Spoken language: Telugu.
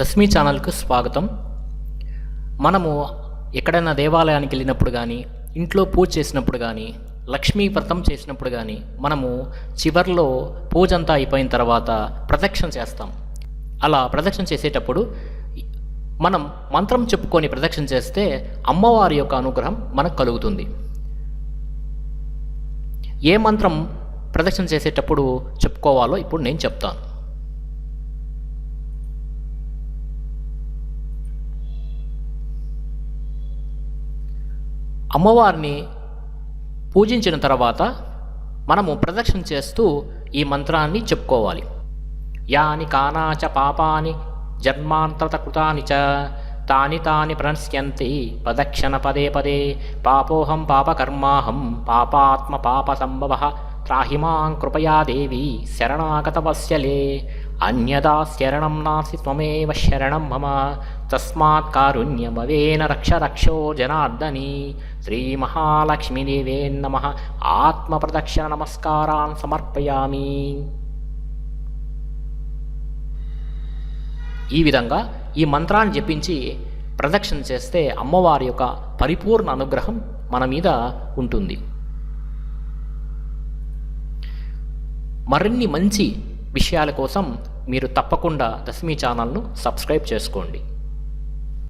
దశమి ఛానల్కు స్వాగతం. మనము ఎక్కడైనా దేవాలయానికి వెళ్ళినప్పుడు కానీ ఇంట్లో పూజ చేసినప్పుడు కానీ లక్ష్మీ వ్రతం చేసినప్పుడు కానీ మనము చివర్లో పూజ అంతా అయిపోయిన తర్వాత ప్రదక్షిణ చేస్తాం. అలా ప్రదక్షిణ చేసేటప్పుడు మనం మంత్రం చెప్పుకొని ప్రదక్షిణ చేస్తే అమ్మవారి యొక్క అనుగ్రహం మనకు కలుగుతుంది. ఏ మంత్రం ప్రదక్షిణ చేసేటప్పుడు చెప్పుకోవాలో ఇప్పుడు నేను చెప్తాను. అమ్మవారిని పూజించిన తర్వాత మనము ప్రదక్షిణ చేస్తూ ఈ మంత్రాన్ని చెప్పుకోవాలి. యాని కానాచ పాపాని జన్మాంతరత కృతాని చ తాని తాని ప్రణశ్యంతి ప్రదక్షిణ పదే పదే పాపోహం పాపకర్మాహం పాపాత్మ పాప సంభవ త్రాహిమాం కృపయా దేవి శరణాగతవశ్యలే అన్యదా శరణం నాసి త్వమేవ శరణం మమ. తస్మాత్ కారుణ్యమవేన రక్ష రక్షో జనార్దని. శ్రీమహాలక్ష్మీదేవే నమ. ఆత్మప్రదక్షిణ నమస్కారాన్ సమర్పయామి. ఈ విధంగా ఈ మంత్రాన్ని జపించి ప్రదక్షిణ చేస్తే అమ్మవారి యొక్క పరిపూర్ణ అనుగ్రహం మన మీద ఉంటుంది. మరిన్ని మంచి విషయాల కోసం మీరు తప్పకుండా దశమి ఛానల్ను సబ్స్క్రైబ్ చేసుకోండి.